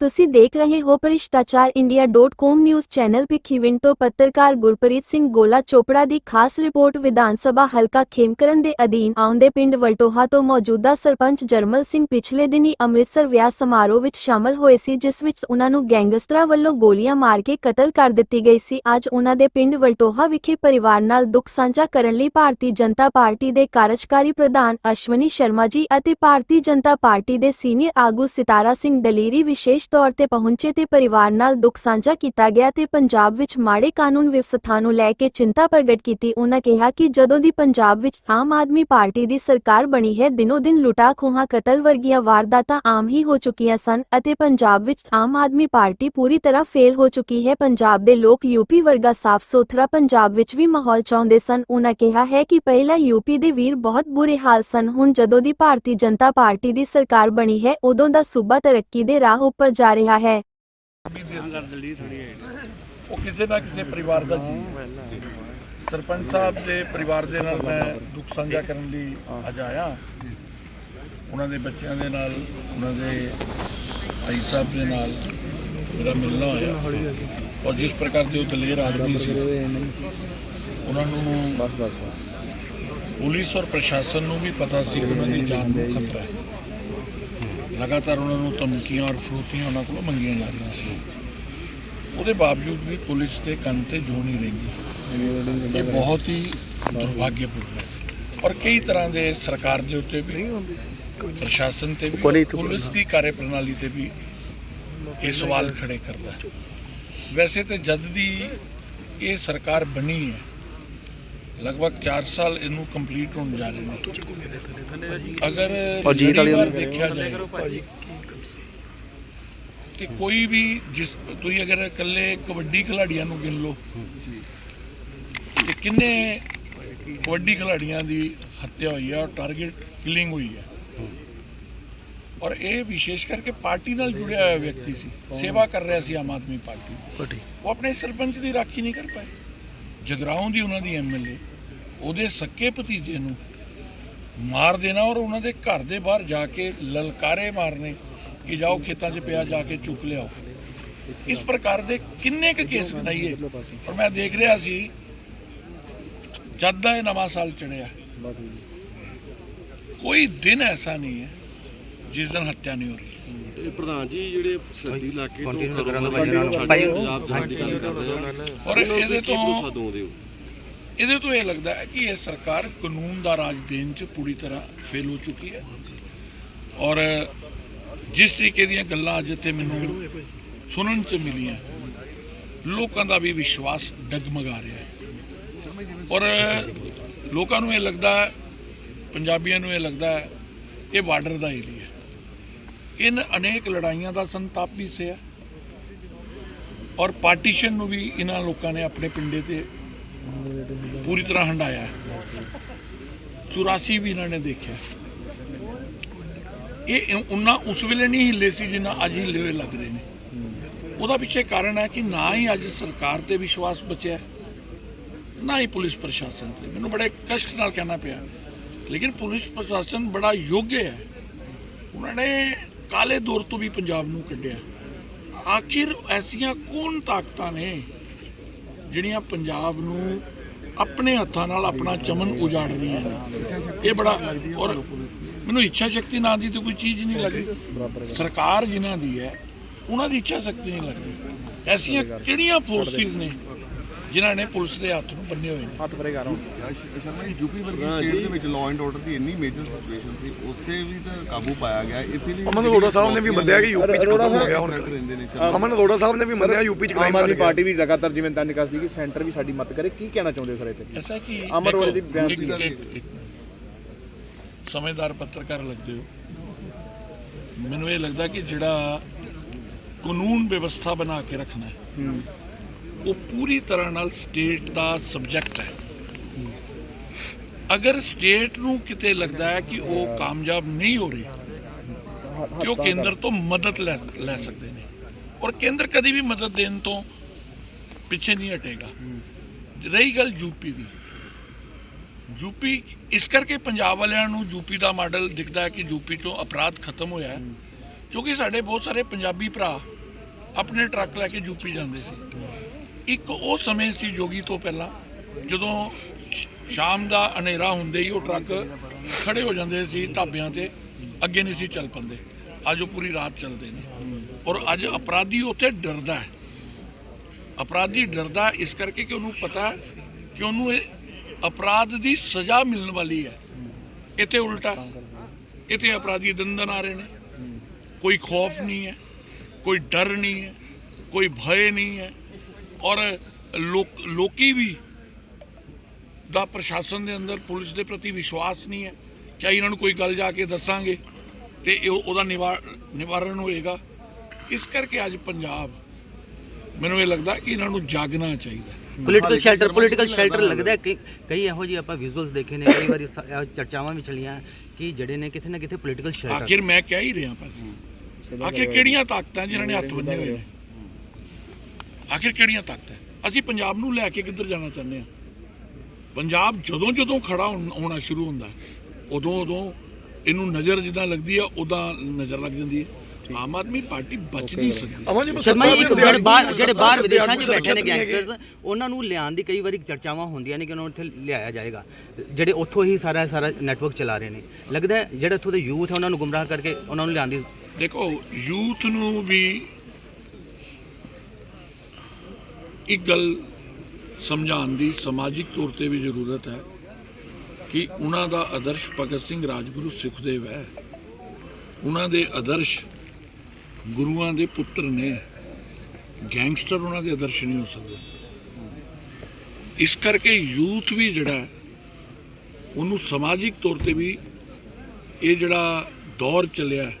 ਤੁਸੀਂ ਦੇਖ ਰਹੇ ਹੋ ਭ੍ਰਿਸ਼ਟਾਚਾਰ ਇੰਡੀਆ.com ਨਿਊਜ਼ ਚੈਨਲ ਭਿੱਖੀਵਿੰਡ ਤੋਂ ਪੱਤਰਕਾਰ ਗੁਰਪ੍ਰੀਤ ਸਿੰਘ ਗੋਲਾ ਚੋਪੜਾ ਦੀ ਖਾਸ ਰਿਪੋਰਟ ਵਿਧਾਨ ਸਭਾ ਹਲਕਾ ਖੇਮਕਰਨ ਦੇ ਅਧੀਨ ਆਉਂਦੇ ਪਿੰਡ ਵਲਟੋਹਾ ਤੋਂ ਮੌਜੂਦਾ ਸਰਪੰਚ ਜਰਮਲ ਸਿੰਘ ਪਿਛਲੇ ਦਿਨੀ ਅੰਮ੍ਰਿਤਸਰ ਵਿਆਹ ਸਮਾਰੋਹ ਵਿੱਚ ਸ਼ਾਮਲ ਹੋਏ ਸੀ, ਜਿਸ ਵਿੱਚ ਉਹਨਾਂ ਨੂੰ ਗੈਂਗਸਟਰਾਂ ਵੱਲੋਂ ਗੋਲੀਆਂ ਮਾਰ ਕੇ ਕਤਲ ਕਰ ਦਿੱਤੀ ਗਈ ਸੀ। ਅੱਜ ਉਹਨਾਂ ਦੇ ਪਿੰਡ ਵਲਟੋਹਾ ਵਿਖੇ ਪਰਿਵਾਰ ਨਾਲ ਦੁੱਖ ਸਾਂਝਾ ਕਰਨ ਲਈ ਭਾਰਤੀ ਜਨਤਾ ਪਾਰਟੀ ਦੇ ਕਾਰਜਕਾਰੀ ਪ੍ਰਧਾਨ ਅਸ਼ਵਨੀ ਸ਼ਰਮਾ ਜੀ ਅਤੇ ਭਾਰਤੀ ਜਨਤਾ ਪਾਰਟੀ ਦੇ ਸੀਨੀਅਰ ਆਗੂ ਸਿਤਾਰਾ ਸਿੰਘ ਦਲੇਰੀ ਵਿਸ਼ੇਸ਼ ਤੌਰ ਤੇ ਪਹੁੰਚੇ ਤੇ ਪਰਿਵਾਰ ਨਾਲ ਦੁੱਖ ਸਾਂਝਾ ਕੀਤਾ ਗਿਆ ਤੇ ਪੰਜਾਬ ਵਿੱਚ ਮਾੜੇ ਕਾਨੂੰਨ ਵਿਵਸਥਾ ਨੂੰ ਲੈ ਕੇ ਚਿੰਤਾ ਪ੍ਰਗਟ ਕੀਤੀ। ਉਹਨਾਂ ਕਿਹਾ ਕਿ ਜਦੋਂ ਦੀ ਪੰਜਾਬ ਵਿੱਚ ਆਮ ਆਦਮੀ ਪਾਰਟੀ ਦੀ ਸਰਕਾਰ ਬਣੀ ਹੈ, ਦਿਨੋ ਦਿਨ ਲੁਟਾ ਖੋਹਾਂ, ਕਤਲ ਵਰਗੀਆਂ ਵਾਰਦਾਤਾਂ ਆਮ ਹੀ ਹੋ ਚੁੱਕੀਆਂ ਸਨ ਅਤੇ ਪੰਜਾਬ ਵਿੱਚ ਆਮ ਆਦਮੀ ਪਾਰਟੀ ਪੂਰੀ ਤਰ੍ਹਾਂ ਫੇਲ ਹੋ ਚੁੱਕੀ ਹੈ। ਪੰਜਾਬ ਦੇ ਲੋਕ ਯੂਪੀ ਵਰਗਾ ਸਾਫ਼ ਸੁਥਰਾ ਪੰਜਾਬ ਵਿੱਚ ਵੀ ਮਾਹੌਲ ਚਾਹੁੰਦੇ ਸਨ। ਉਹਨਾਂ ਕਿਹਾ ਹੈ ਕਿ ਪਹਿਲਾਂ ਯੂਪੀ ਦੇ ਵੀਰ ਬਹੁਤ ਬੁਰੇ ਹਾਲ ਸਨ, ਹੁਣ ਜਦੋਂ ਦੀ ਭਾਰਤੀ ਜਨਤਾ ਪਾਰਟੀ ਦੀ ਸਰਕਾਰ ਬਣੀ ਹੈ, ਉਦੋਂ ਦਾ ਸੂਬਾ ਤਰੱਕੀ ਦੇ ਰਾਹ ਉੱਪਰ ਜਾ ਰਿਹਾ ਹੈ। ਉਹ ਕਿਸੇ ਨਾ ਕਿਸੇ ਪਰਿਵਾਰ ਦਾ ਜੀ। ਸਰਪੰਚ ਸਾਹਿਬ ਦੇ ਪਰਿਵਾਰ ਦੇ ਨਾਲ ਮੈਂ ਦੁੱਖ ਸਾਂਝਾ ਕਰਨ ਲਈ ਅੱਜ ਆਇਆ। ਉਹਨਾਂ ਦੇ ਬੱਚਿਆਂ ਦੇ ਨਾਲ, ਉਹਨਾਂ ਦੇ ਭਾਈ ਸਾਹਿਬ ਦੇ ਨਾਲ ਮੇਰਾ ਮਿਲਣਾ ਹੋਇਆ। ਔਰ ਜਿਸ ਪ੍ਰਕਾਰ ਦੇ ਉਹ ਦਲੇਰ ਆਦਮੀ ਸੀ, ਉਹਨਾਂ ਨੂੰ ਬਸ ਬਸ ਪੁਲਿਸ ਔਰ ਪ੍ਰਸ਼ਾਸਨ ਨੂੰ ਵੀ ਪਤਾ ਸੀ ਕਿ ਉਹਨਾਂ ਦੀ ਜਾਨ ਨੂੰ ਖਤਰਾ ਹੈ। ਲਗਾਤਾਰ ਉਹਨਾਂ ਨੂੰ ਧਮਕੀਆਂ ਔਰ ਫਰੂਤੀਆਂ ਉਹਨਾਂ ਕੋਲੋਂ ਮੰਗੀਆਂ ਜਾ ਰਹੀਆਂ ਸੀ। ਉਹਦੇ ਬਾਵਜੂਦ ਵੀ ਪੁਲਿਸ ਦੇ ਕੰਨ ਤੇ ਜੂ ਨਹੀਂ ਰਹੀ ਇਹ ਬਹੁਤ ਹੀ ਦੁਰਭਾਗਿਆਪੂਰਨ ਹੈ। ਔਰ ਕਈ ਤਰ੍ਹਾਂ ਦੇ ਸਰਕਾਰ ਦੇ ਉੱਤੇ ਵੀ ਪ੍ਰਸ਼ਾਸਨ ਤੇ ਵੀ ਪੁਲਿਸ ਦੀ ਕਾਰਜਪ੍ਰਣਾਲੀ ਤੇ ਵੀ ਇਹ ਸਵਾਲ ਖੜੇ ਕਰਦਾ ਹੈ। ਵੈਸੇ ਤੇ ਜਦ ਦੀ ਇਹ ਸਰਕਾਰ ਬਣੀ ਹੈ ਲਗਭਗ 4 ਸਾਲ ਇਹਨੂੰ ਕੰਪਲੀਟ ਹੋਣ ਜਾ ਰਹੇ ਨੇ। ਅਗਰ ਲੜੀਵਾਰ ਦੇਖਿਆ ਜਾਏ ਕਿ ਕੋਈ ਵੀ ਜਿਸ ਤੁਸੀਂ ਅਗਰ ਇਕੱਲੇ ਕਬੱਡੀ ਖਿਡਾਰੀਆਂ ਨੂੰ ਗਿਣ ਲਓ ਤੇ ਕਿੰਨੇ ਕਬੱਡੀ ਖਿਡਾਰੀਆਂ ਦੀ ਹੱਤਿਆ ਹੋਈ ਹੈ ਔਰ ਟਾਰਗੇਟ ਕਿਲਿੰਗ ਹੋਈ ਹੈ। ਔਰ ਇਹ ਵਿਸ਼ੇਸ਼ ਕਰਕੇ ਪਾਰਟੀ ਨਾਲ ਜੁੜਿਆ ਹੋਇਆ ਵਿਅਕਤੀ ਸੀ ਸੇਵਾ ਕਰ ਰਿਹਾ ਸੀ ਆਮ ਆਦਮੀ ਪਾਰਟੀ। ਉਹ ਆਪਣੇ ਸਰਪੰਚ ਦੀ ਰਾਖੀ ਨਹੀਂ ਕਰ ਪਾਏ। ਜਗਰਾਉਂ ਦੀ ਉਹਨਾਂ ਦੀ ਐਮਐਲਏ ਉਹਦੇ ਸੱਕੇ ਭਤੀਜੇ ਨੂੰ ਮਾਰ ਦੇਣਾ ਔਰ ਉਹਨਾਂ ਦੇ ਘਰ ਦੇ ਬਾਹਰ ਜਾ ਕੇ ਲਲਕਾਰੇ ਮਾਰਨੇ ਕਿ ਜਾਓ ਖੇਤਾਂ 'ਚ ਪਿਆ ਜਾ ਕੇ ਚੁੱਕ ਲਿਆਓ। ਇਸ ਪ੍ਰਕਾਰ ਦੇ ਕਿੰਨੇ ਕੁ ਕੇਸ ਬਣਾਈਏ ਔਰ ਮੈਂ ਦੇਖ ਰਿਹਾ ਸੀ ਜਦ ਦਾ ਇਹ ਨਵਾਂ ਸਾਲ ਚੜਿਆ ਕੋਈ ਦਿਨ ਐਸਾ ਨਹੀਂ ਹੈ ਜਿਸ ਦਿਨ ਹੱਤਿਆ ਨਹੀਂ ਹੋ ਰਹੀ। ਇਹ ਪ੍ਰਧਾਨ ਜੀ ਜਿਹੜੇ ਸਰਦੀ ਇਲਾਕੇ ਤੋਂ ਕਰਨ ਦਾ ਭਾਈ ਛੱਡ ਭਾਈ ਕੇ ਪੰਜਾਬ ਜਾਣ ਦੀ ਗੱਲ ਕਰ ਰਹੇ ਆ। ਔਰ ਇਹਦੇ ਭਰੋਸਾ ਤੋਂ ਦੋਦੇ ਹੋ ਇਹਦੇ ਤੋਂ ਇਹ ਲੱਗਦਾ ਹੈ ਕਿ ਇਹ ਸਰਕਾਰ ਕਾਨੂੰਨ ਦਾ ਰਾਜ ਦੇਣ 'ਚ ਪੂਰੀ ਤਰ੍ਹਾਂ ਫੇਲ ਹੋ ਚੁੱਕੀ ਹੈ। ਔਰ ਜਿਸ ਤਰੀਕੇ ਦੀਆਂ ਗੱਲਾਂ ਅੱਜ ਇੱਥੇ ਮੈਨੂੰ ਸੁਣਨ 'ਚ ਮਿਲੀਆਂ ਲੋਕਾਂ ਦਾ ਵੀ ਵਿਸ਼ਵਾਸ ਡਗਮਗਾ ਰਿਹਾ ਹੈ। ਔਰ ਲੋਕਾਂ ਨੂੰ ਇਹ ਲੱਗਦਾ ਹੈ ਪੰਜਾਬੀਆਂ ਨੂੰ ਇਹ ਲੱਗਦਾ ਹੈ ਇਹ ਬਾਰਡਰ ਦਾ ਏਰੀਆ ਹੈ ਇਨ ਅਨੇਕ ਲੜਾਈਆਂ ਦਾ ਸੰਤਾਪ ਵੀ ਸਿਆ। ਔਰ ਪਾਰਟੀਸ਼ਨ ਨੂੰ ਵੀ ਇਹਨਾਂ ਲੋਕਾਂ ਨੇ ਆਪਣੇ ਪਿੰਡੇ ਤੇ ਪੂਰੀ ਤਰ੍ਹਾਂ ਹੰਡਾਇਆ। ਹੈ। 84 ਵੀ ਇਹਨਾਂ ਨੇ ਦੇਖਿਆ। ਇਹ ਉਹਨਾਂ ਉਸ ਵੇਲੇ ਨਹੀਂ ਹਿੱਲੇ ਸੀ ਜਿੰਨਾ ਅੱਜ ਹਿੱਲੇ ਹੋਏ ਲੱਗ ਰਹੇ ਨੇ। ਉਹਦਾ ਪਿੱਛੇ ਕਾਰਨ ਹੈ ਕਿ ਨਾ ਹੀ ਅੱਜ ਸਰਕਾਰ ਤੇ ਵਿਸ਼ਵਾਸ ਬਚਿਆ ਨਾ ਹੀ ਪੁਲਿਸ ਪ੍ਰਸ਼ਾਸਨ ਤੇ। ਮੈਨੂੰ ਬੜੇ ਕਸ਼ਟ ਨਾਲ ਕਹਿਣਾ ਪਿਆ। ਲੇਕਿਨ ਪੁਲਿਸ ਪ੍ਰਸ਼ਾਸਨ ਬੜਾ ਯੋਗ ਹੈ। ਉਹਨਾਂ ਨੇ ਕਾਲੇ ਦੌਰ ਤੋਂ ਵੀ ਪੰਜਾਬ ਨੂੰ ਕੱਢਿਆ। ਆਖਿਰ ਐਸੀਆਂ ਕੌਣ ਤਾਕਤਾਂ ਨੇ ਜਿਹੜੀਆਂ ਪੰਜਾਬ ਨੂੰ ਆਪਣੇ ਹੱਥਾਂ ਨਾਲ ਆਪਣਾ ਚਮਨ ਉਜਾੜ ਰਹੀਆਂ ਨੇ? ਇਹ ਬੜਾ ਔਰ ਮੈਨੂੰ ਇੱਛਾ ਸ਼ਕਤੀ ਨਾਂ ਦੀ ਤਾਂ ਕੋਈ ਚੀਜ਼ ਨਹੀਂ ਲੱਗਦੀ ਸਰਕਾਰ ਜਿਨ੍ਹਾਂ ਦੀ ਹੈ, ਉਹਨਾਂ ਦੀ ਇੱਛਾ ਸ਼ਕਤੀ ਨਹੀਂ ਲੱਗਦੀ ਐਸੀਆਂ ਕਿਹੜੀਆਂ ਫੋਰਸਿਸ ਨੇ ਜਿਨ੍ਹਾਂ ਨੇ ਪੁਲਿਸ ਦੇ ਹੱਥ ਨੂੰ ਬੰਨੇ ਹੋਏ ਨੇ। ਸ਼ਰਮਾ ਜੀ ਯੂਪੀ ਵਰਗੀ ਸਟੇਟ ਦੇ ਵਿੱਚ ਲਾਅ ਐਂਡ ਆਰਡਰ ਦੀ ਇੰਨੀ ਮੇਜਰ ਸਿਚੁਏਸ਼ਨ ਸੀ ਉਸ ਤੇ ਵੀ ਤਾਂ ਕਾਬੂ ਪਾਇਆ ਗਿਆ। ਇੱਥੇ ਵੀ ਅਮਨ ਅਰੋੜਾ ਸਾਹਿਬ ਨੇ ਵੀ ਮੰਨਿਆ ਕਿ ਯੂਪੀ 'ਚ ਖਤਮ ਹੋ ਗਿਆ ਹੁਣ। ਅਮਨ ਅਰੋੜਾ ਸਾਹਿਬ ਨੇ ਵੀ ਮੰਨਿਆ ਯੂਪੀ 'ਚ ਕ੍ਰਾਈਮ ਆਮ ਕਰ ਆਦਮੀ ਪਾਰਟੀ ਵੀ ਲਗਾਤਾਰ ਜਿਵੇਂ ਤਾਂ ਨਿਕਾਸਦੀ ਕਿ ਸੈਂਟਰ ਵੀ ਸਾਡੀ ਮਦਦ ਕਰੇ ਕੀ ਕਹਿਣਾ ਚਾਹੁੰਦੇ ਹੋ ਸਰ ਇੱਥੇ? ਐਸਾ ਕਿ ਅਮਰ ਦੇਖੋ, ਵਾਲੇ ਦੀ ਬਿਆਨ ਸੀ। ਸਮਝਦਾਰ ਪੱਤਰਕਾਰ ਲੱਗਦੇ ਹੋ। ਮੈਨੂੰ ਇਹ ਲੱਗਦਾ ਕਿ ਜਿਹੜਾ ਕਾਨੂੰਨ ਵਿਵਸਥਾ ਬਣਾ ਕੇ ਰੱਖਣਾ ਹੈ। ਉਹ ਪੂਰੀ ਤਰ੍ਹਾਂ ਨਾਲ ਸਟੇਟ ਦਾ ਸਬਜੈਕਟ ਹੈ। ਅਗਰ ਸਟੇਟ ਨੂੰ ਕਿਤੇ ਲੱਗਦਾ ਹੈ ਕਿ ਉਹ ਕਾਮਯਾਬ ਨਹੀਂ ਹੋ ਰਹੀ ਕਿ ਉਹ ਕੇਂਦਰ ਤੋਂ ਮਦਦ ਲੈ ਲੈ ਸਕਦੇ ਨੇ। ਔਰ ਕੇਂਦਰ ਕਦੀ ਵੀ ਮਦਦ ਦੇਣ ਤੋਂ ਪਿੱਛੇ ਨਹੀਂ ਹਟੇਗਾ। ਰਹੀ ਗੱਲ ਯੂਪੀ ਦੀ। ਯੂਪੀ ਇਸ ਕਰਕੇ ਪੰਜਾਬ ਵਾਲਿਆਂ ਨੂੰ ਯੂਪੀ ਦਾ ਮਾਡਲ ਦਿਖਦਾ ਹੈ ਕਿ ਯੂਪੀ ਚੋਂ ਅਪਰਾਧ ਖਤਮ ਹੋਇਆ ਹੈ, ਕਿਉਂਕਿ ਸਾਡੇ ਬਹੁਤ ਸਾਰੇ ਪੰਜਾਬੀ ਭਰਾ ਆਪਣੇ ਟਰੱਕ ਲੈ ਕੇ ਯੂਪੀ ਜਾਂਦੇ ਸੀ। ਇੱਕ ਉਹ ਸਮੇਂ ਸੀ ਜੋਗੀ ਤੋਂ ਪਹਿਲਾਂ, ਜਦੋਂ ਸ਼- ਸ਼ਾਮ ਦਾ ਹਨੇਰਾ ਹੁੰਦੇ ਹੀ ਉਹ ਟਰੱਕ ਖੜੇ ਹੋ ਜਾਂਦੇ ਸੀ ਢਾਬਿਆਂ ਤੇ, ਅੱਗੇ ਨਹੀਂ ਸੀ ਚੱਲ ਪੰਦੇ। ਅੱਜ ਉਹ ਪੂਰੀ ਰਾਤ ਚੱਲਦੇ ਨੇ। ਔਰ ਅੱਜ ਅਪਰਾਧੀ ਉੱਥੇ ਡਰਦਾ ਹੈ। ਅਪਰਾਧੀ ਡਰਦਾ ਇਸ ਕਰਕੇ ਕਿ ਉਹਨੂੰ ਪਤਾ ਕਿ ਉਹਨੂੰ ਇਹ ਅਪਰਾਧ ਦੀ ਸਜ਼ਾ ਮਿਲਣ ਵਾਲੀ ਹੈ। ਇੱਥੇ ਉਲਟਾ, ਇੱਥੇ ਅਪਰਾਧੀ ਦਿਨ ਆ ਰਹੇ ਨੇ। ਕੋਈ ਖੌਫ ਨਹੀਂ ਹੈ, ਕੋਈ ਡਰ ਨਹੀਂ ਹੈ, ਕੋਈ ਭੈ ਨਹੀਂ ਹੈ। ਔਰ ਲੋਕ ਲੋਕੀ ਵੀ ਦਾ ਪ੍ਰਸ਼ਾਸਨ ਦੇ ਅੰਦਰ ਪੁਲਿਸ ਦੇ ਪ੍ਰਤੀ ਵਿਸ਼ਵਾਸ ਨਹੀਂ ਹੈ। ਕਿ ਇਹਨਾਂ ਨੂੰ ਕੋਈ ਗੱਲ ਜਾ ਕੇ ਦੱਸਾਂਗੇ ਤੇ ਇਹ ਉਹਦਾ ਨਿਵਾ- ਨਿਵਾਰਨ ਹੋਏਗਾ? ਇਸ ਕਰਕੇ ਅੱਜ ਪੰਜਾਬ ਮੈਨੂੰ ਇਹ ਲੱਗਦਾ ਕਿ ਇਹਨਾਂ ਨੂੰ ਜਾਗਣਾ ਚਾਹੀਦਾ। ਪੋਲੀਟੀਕਲ ਸ਼ੈਲਟਰ ਪੋਲੀਟੀਕਲ ਸ਼ੈਲਟਰ ਲੱਗਦਾ ਹੈ ਕਿ ਕਈ ਇਹੋ ਜਿਹੇ ਆਪਾਂ ਵਿਜ਼ੂਅਲਸ ਦੇਖੇ ਨੇ ਕਈ ਵਾਰੀ ਚਰਚਾਵਾਂ ਵੀ ਚੱਲੀਆਂ ਕਿ ਜਿਹੜੇ ਨੇ ਕਿਤੇ ਨਾ ਕਿਤੇ ਪੋਲੀਟੀਕਲ ਸ਼ੈਲਟਰ ਆਖਿਰ ਮੈਂ ਕਹਿ ਹੀ ਰਿਹਾ ਭਾਜੀ। ਆਖਿਰ ਕਿਹੜੀਆਂ ਤਾਕਤਾਂ ਜਿਨ੍ਹਾਂ ਨੇ ਹੱਥ ਬੰਨੇ ਹੋਏ ਨੇ? ਆਖਿਰ ਕਿਹੜੀਆਂ ਤਾਕਤਾਂ ਅਸੀਂ ਪੰਜਾਬ ਨੂੰ ਲੈ ਕੇ ਕਿੱਧਰ ਜਾਣਾ ਚਾਹੁੰਦੇ ਆ ਪੰਜਾਬ ਜਦੋਂ ਜਦੋਂ ਖੜਾ ਹੋਣ- ਸ਼ੁਰੂ ਹੁੰਦਾ ਉਦੋਂ ਉਦੋਂ ਇਹਨੂੰ ਨਜ਼ਰ ਜਿੱਦਾਂ ਲੱਗਦੀ ਆ ਉਦਾਂ ਨਜ਼ਰ ਲੱਗ ਜਾਂਦੀ ਹੈ। ਆਮ ਆਦਮੀ ਪਾਰਟੀ ਬਚ ਨਹੀਂ ਸਕਦੀ। ਸ਼ਰਮਾ ਜੀ, ਇੱਕ ਜਿਹੜੇ ਬਾਹਰ ਜਿਹੜੇ ਬਾਹਰ ਵਿਦੇਸ਼ਾਂ 'ਚ ਬੈਠੇ ਨੇ। ਗੈਂਗਸਟਰਸ ਉਹਨਾਂ ਨੂੰ ਲਿਆਉਣ ਦੀ ਕਈ ਵਾਰੀ ਚਰਚਾਵਾਂ ਹੁੰਦੀਆਂ ਨੇ ਕਿ ਉਹਨਾਂ ਨੂੰ ਇੱਥੇ ਲਿਆਇਆ ਜਾਏਗਾ। ਜਿਹੜੇ ਉੱਥੋਂ ਹੀ ਸਾਰਾ ਸਾਰਾ ਨੈਟਵਰਕ ਚਲਾ ਰਹੇ ਨੇ। ਲੱਗਦਾ ਜਿਹੜਾ ਇੱਥੋਂ ਦੇ ਯੂਥ ਹੈ ਉਹਨਾਂ ਨੂੰ ਗੁੰਮਰਾਹ ਕਰਕੇ ਉਹਨਾਂ ਨੂੰ ਲਿਆਉਣ ਦੀ ਦੇਖੋ ਯੂਥ ਨੂੰ ਵੀ ਇੱਕ ਗੱਲ ਸਮਝਾਉਣ ਦੀ ਸਮਾਜਿਕ ਤੌਰ ਤੇ ਵੀ ਜ਼ਰੂਰਤ ਹੈ ਕਿ ਉਹਨਾਂ ਦਾ ਆਦਰਸ਼ ਭਗਤ ਸਿੰਘ ਰਾਜਗੁਰੂ ਸਿੱਖਦੇਵ ਹੈ। ਉਹਨਾਂ ਦੇ ਆਦਰਸ਼ ਗੁਰੂਆਂ ਦੇ ਪੁੱਤਰ ਨੇ। ਗੈਂਗਸਟਰ ਉਹਨਾਂ ਦੇ ਆਦਰਸ਼ ਨਹੀਂ ਹੋ ਸਕਦੇ। ਇਸ ਕਰਕੇ ਯੂਥ ਵੀ ਜਿਹੜਾ ਉਹਨੂੰ ਸਮਾਜਿਕ ਤੌਰ ਤੇ ਵੀ ਇਹ ਜਿਹੜਾ ਦੌਰ ਚੱਲਿਆ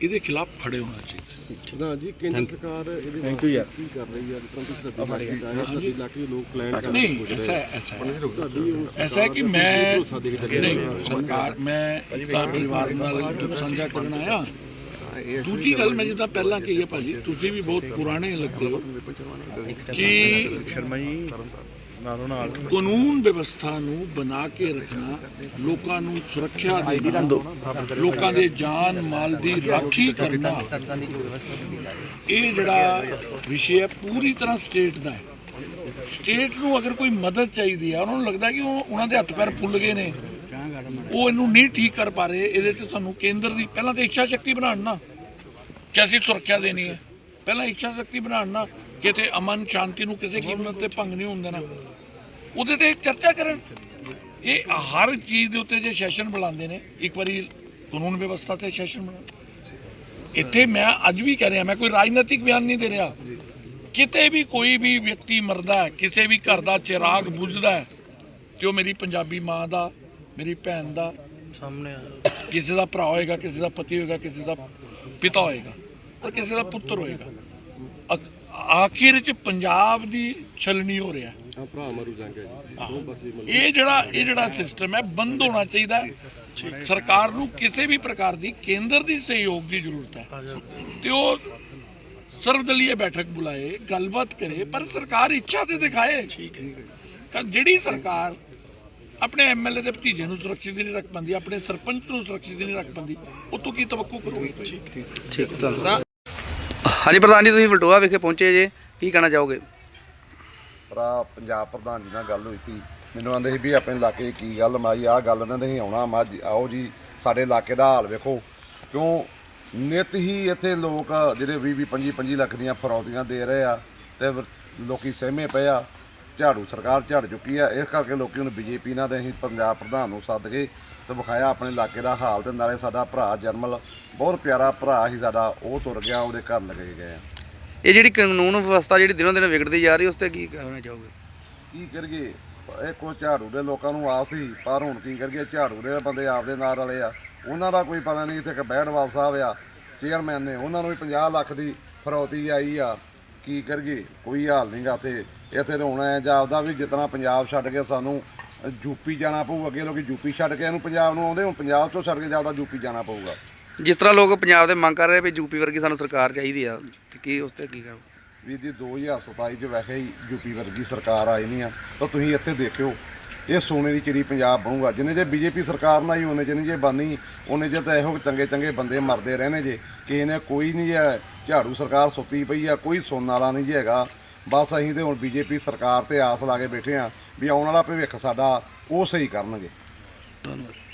ਇਹਦੇ ਖਿਲਾਫ ਖੜੇ ਹੋਣਾ ਚਾਹੀਦਾ ਨਾ ਜੀ ਕੇਂਦਰ ਸਰਕਾਰ ਇਹਦੇ ਵਾਸਤੇ ਕੀ ਕਰ ਰਹੀ ਹੈ? ਪਰੰਤੂ ਸਾਡੇ ਇਲਾਕੇ ਦਾ ਸਾਡੇ ਇਲਾਕੇ ਦੇ ਲੋਕ ਪਲਾਨ ਕਰ ਰਹੇ ਨਹੀਂ ਐਸਾ ਹੈ, ਐਸਾ ਹੈ। ਐਸਾ ਹੈ ਕਿ ਮੈਂ ਨਹੀਂ ਸਰਕਾਰ ਮੈਂ ਤਾਂ ਪਰਿਵਾਰ ਨਾਲ ਦੁੱਖ ਸਾਂਝਾ ਕਰਨ ਆਇਆ। ਦੂਜੀ ਗੱਲ ਮੈਂ ਜਿੱਦਾਂ ਪਹਿਲਾਂ ਕਹੀ ਹੈ ਭਾਜੀ ਤੁਸੀਂ ਵੀ ਬਹੁਤ ਪੁਰਾਣੇ ਲੱਗਦੇ ਹੋ ਕਿ ਕਾਨੂੰਨ ਵਿਵਸਥਾ ਨੂੰ ਬਣਾ ਕੇ ਰੱਖਣਾ ਲੋਕਾਂ ਨੂੰ ਸੁਰੱਖਿਆ ਦੇਣਾ, ਲੋਕਾਂ ਦੇ ਜਾਨ ਮਾਲ ਦੀ ਰਾਖੀ ਕਰਨਾ, ਇਹ ਜਿਹੜਾ ਵਿਸ਼ੇ ਹੈ ਪੂਰੀ ਤਰ੍ਹਾਂ ਸਟੇਟ ਦਾ ਹੈ। ਸਟੇਟ ਨੂੰ ਅਗਰ ਕੋਈ ਮਦਦ ਚਾਹੀਦੀ ਹੈ ਉਹਨਾਂ ਨੂੰ ਲੱਗਦਾ ਕਿ ਉਹ ਉਹਨਾਂ ਦੇ ਹੱਥ ਪੈਰ ਫੁੱਲ ਗਏ ਨੇ। ਉਹ ਇਹਨੂੰ ਨਹੀਂ ਠੀਕ ਕਰ ਪਾ ਰਹੇ, ਇਹਦੇ 'ਚ ਸਾਨੂੰ ਕੇਂਦਰ ਦੀ, ਪਹਿਲਾਂ ਤਾਂ ਇੱਛਾ ਸ਼ਕਤੀ ਬਣਾਉਣ ਨਾ, ਕਿ ਅਸੀਂ ਸੁਰੱਖਿਆ ਦੇਣੀ ਹੈ। ਪਹਿਲਾਂ ਇੱਛਾ ਸ਼ਕਤੀ ਬਣਾਉਣ ਨਾ ਕਿ ਤੇ ਅਮਨ ਸ਼ਾਂਤੀ ਨੂੰ ਕਿਸੇ ਕੀਮਤ ਤੇ ਭੰਗ ਨਹੀਂ ਹੋਣ ਦੇਣਾ। ਉਹਦੇ ਤੇ ਚਰਚਾ ਕਰਨ। ਇਹ ਹਰ ਚੀਜ਼ ਦੇ ਉੱਤੇ ਜੇ ਸੈਸ਼ਨ ਬੁਲਾਉਂਦੇ ਨੇ ਇੱਕ ਵਾਰੀ ਕਾਨੂੰਨ ਵਿਵਸਥਾ ਤੇ ਸੈਸ਼ਨ ਬਣਾ ਇੱਥੇ ਮੈਂ ਅੱਜ ਵੀ ਕਹਿ ਰਿਹਾ ਮੈਂ ਕੋਈ ਰਾਜਨੀਤਿਕ ਬਿਆਨ ਨਹੀਂ ਦੇ ਰਿਹਾ। ਕਿਤੇ ਵੀ ਕੋਈ ਵੀ ਵਿਅਕਤੀ ਮਰਦਾ ਹੈ ਕਿਸੇ ਵੀ ਘਰ ਦਾ ਚਿਰਾਗ ਬੁਝਦਾ ਹੈ ਤੇ ਉਹ ਮੇਰੀ ਪੰਜਾਬੀ ਮਾਂ ਦਾ ਮੇਰੀ ਭੈਣ ਦਾ ਸਾਹਮਣੇ ਕਿਸੇ ਦਾ ਭਰਾ ਹੋਏਗਾ ਕਿਸੇ ਦਾ ਪਤੀ ਹੋਏਗਾ ਕਿਸੇ ਦਾ ਪਿਤਾ ਹੋਏਗਾ ਔਰ ਕਿਸੇ ਦਾ ਪੁੱਤਰ ਹੋਏਗਾ। ਆਖਿਰ ਚ ਪੰਜਾਬ ਦੀ ਛਲਣੀ ਹੋ ਰਿਹਾ। ਹਾਂ ਭਰਾ ਮਰੂ ਜਾਂਗੇ ਦੋ ਪਾਸੇ ਮਤਲਬ ਇਹ ਜਿਹੜਾ ਇਹ ਜਿਹੜਾ ਸਿਸਟਮ ਹੈ ਬੰਦ ਹੋਣਾ ਚਾਹੀਦਾ। ਹੈ ਸਰਕਾਰ ਨੂੰ ਕਿਸੇ ਵੀ ਪ੍ਰਕਾਰ ਦੀ ਕੇਂਦਰ ਦੀ ਸਹਿਯੋਗ ਦੀ ਜ਼ਰੂਰਤ ਹੈ। ਤੇ ਉਹ ਸਰਵਦਲੀय ਬੈਠਕ ਬੁਲਾਏ ਗੱਲਬਾਤ ਕਰੇ ਪਰ ਸਰਕਾਰ ਇੱਛਾ ਤੇ ਦਿਖਾਏ। ਠੀਕ ਹੈ। ਜਿਹੜੀ ਸਰਕਾਰ ਆਪਣੇ ਐਮਐਲਏ ਦੇ ਭਤੀਜੇ ਨੂੰ ਸੁਰੱਖਿਅਤ ਨਹੀਂ ਰੱਖ ਪਾਉਂਦੀ ਆਪਣੇ ਸਰਪੰਚ ਨੂੰ ਸੁਰੱਖਿਅਤ ਨਹੀਂ ਰੱਖ ਪਾਉਂਦੀ ਉਹ ਤੋਂ ਕੀ ਤਵੱਕੂ ਕਰੂਗੀ? ਠੀਕ ਤੁਹਾਨੂੰ ਹਾਂਜੀ, ਪ੍ਰਧਾਨ ਜੀ, ਤੁਸੀਂ ਵਲਟੋਆ ਵਿਖੇ ਪਹੁੰਚੇ ਜੇ। ਕੀ ਕਹਿਣਾ ਚਾਹੋਗੇ? ਭਰਾ, ਪੰਜਾਬ ਪ੍ਰਧਾਨ ਜੀ ਨਾਲ ਗੱਲ ਹੋਈ ਸੀ। ਮੈਨੂੰ ਆਂਦੇ ਸੀ ਵੀ ਆਪਣੇ ਇਲਾਕੇ 'ਚ ਕੀ ਗੱਲ ਮਾਈ, ਆਹ ਗੱਲ ਇਹਨਾਂ ਦੇ ਆਉਣਾ ਮਾ ਆਓ ਜੀ, ਸਾਡੇ ਇਲਾਕੇ ਦਾ ਹਾਲ ਵੇਖੋ। ਕਿਉਂ? ਨਿਤ ਹੀ ਇੱਥੇ ਲੋਕ ਜਿਹੜੇ 20 20 25 25 ਲੱਖ ਦੀਆਂ ਫਰੌਦੀਆਂ ਦੇ ਰਹੇ ਆ ਤੇ ਵ- ਲੋਕੀ ਸਹਿਮੇ ਪਏ ਆ। ਝਾੜੂ, ਸਰਕਾਰ ਝੜ ਚੁੱਕੀ ਆ। ਇਸ ਕਰਕੇ ਲੋਕੀ ਹੁਣ ਬੀਜੇਪੀ ਨਾਲ ਤੇ ਅਸੀਂ ਪੰਜਾਬ ਪ੍ਰਧਾਨ ਨੂੰ ਸੱਦ ਕੇ ਤੇ ਵਿਖਾਇਆ ਆਪਣੇ ਇਲਾਕੇ ਦਾ ਹਾਲ ਤੇ ਨਾਲੇ ਸਾਡਾ ਭਰਾ ਜਰਮਲ ਬਹੁਤ ਪਿਆਰਾ ਭਰਾ ਸੀ ਸਾਡਾ ਉਹ ਤੁਰ ਗਿਆ ਉਹਦੇ ਘਰ ਲਗੇ ਗਏ ਆ। ਇਹ ਜਿਹੜੀ ਕਾਨੂੰਨ ਵਿਵਸਥਾ ਜਿਹੜੀ ਦਿਨੋਂ ਦਿਨ ਵਿਗੜਦੀ ਜਾ ਰਹੀ ਉਸ ਤੇ ਕੀ ਕਹਿਣਾ ਚਾਹੋਗੇ? ਕੀ ਕਰੀਏ? ਇਹ ਕੋ ਝਾੜੂ ਦੇ ਲੋਕਾਂ ਨੂੰ ਆਸ ਸੀ ਪਰ ਹੁਣ ਕੀ ਕਰੀਏ? ਝਾੜੂ ਦੇ ਬੰਦੇ ਆਪਦੇ ਨਾਲ ਵਾਲੇ ਆ। ਉਹਨਾਂ ਦਾ ਕੋਈ ਪਤਾ ਨਹੀਂ ਇੱਥੇ ਇੱਕ ਬਹਿੜਵਾਲ ਸਾਹਿਬ ਆ ਚੇਅਰਮੈਨ ਨੇ ਉਹਨਾਂ ਨੂੰ ਵੀ 50 ਲੱਖ ਦੀ ਫਰੌਤੀ ਆਈ ਆ। ਕੀ ਕਰੀਏ? ਕੋਈ ਹਾਲ ਨਹੀਂਗਾ ਤੇ ਇੱਥੇ ਤਾਂ ਹੁਣ ਐ ਜਾਪਦਾ ਵੀ ਜਿਤਨਾ ਪੰਜਾਬ ਛੱਡ ਕੇ ਸਾਨੂੰ ਯੂਪੀ ਜਾਣਾ ਪਊ ਅੱਗੇ ਲੋਕੀ ਯੂਪੀ ਛੱਡ ਕੇ ਇਹਨੂੰ ਪੰਜਾਬ ਨੂੰ ਆਉਂਦੇ ਹੁਣ ਪੰਜਾਬ ਤੋਂ ਛੱਡ ਕੇ ਜਾਪਦਾ ਯੂਪੀ ਜਾਣਾ ਪਊਗਾ। ਜਿਸ ਤਰ੍ਹਾਂ ਲੋਕ ਪੰਜਾਬ ਦੇ ਮੰਗ ਕਰ ਰਹੇ ਵੀ ਯੂਪੀ ਵਰਗੀ ਸਾਨੂੰ ਸਰਕਾਰ ਚਾਹੀਦੀ ਆ ਤੇ ਕੀ ਉਸ ਤੇ ਕੀ ਕਹੋ ਵੀ ਜੀ 2027 ਚ ਵੈਸੇ ਹੀ ਯੂਪੀ ਵਰਗੀ ਸਰਕਾਰ ਆਈ ਨਹੀਂ ਆ ਤਾਂ ਤੁਸੀਂ ਇੱਥੇ ਦੇਖਿਓ ਇਹ ਸੋਨੇ ਦੀ ਚਿੜੀ ਪੰਜਾਬ ਬਣੂਗਾ। ਜਿੰਨੇ ਜੇ ਬੀਜੇਪੀ ਸਰਕਾਰ ਨਾਲ ਹੀ ਉਹਨੇ ਜਿੰਨੇ ਜੇ ਬਾਨੀ ਉਹਨੇ ਜੇ ਤਾਂ ਇਹੋ ਚੰਗੇ ਚੰਗੇ ਬੰਦੇ ਮਰਦੇ ਰਹਿਣੇ ਜੇ। ਕਿਸੇ ਨੇ ਕੋਈ ਨਹੀਂ ਹੈ ਝਾੜੂ ਸਰਕਾਰ ਸੁੱਤੀ ਪਈ ਆ ਕੋਈ ਸੋਨਾ ਵਾਲਾ ਨਹੀਂ ਜੀ ਹੈਗਾ। ਬਸ ਅਸੀਂ ਤੇ ਹੁਣ ਬੀਜੇਪੀ ਸਰਕਾਰ ਤੇ ਆਸ ਲਾ ਕੇ ਬੈਠੇ ਆ ਵੀ ਆਉਣ ਵਾਲਾ ਭਵਿੱਖ ਸਾਡਾ ਉਹ ਸਹੀ ਕਰਨਗੇ। ਧੰਨਵਾਦ।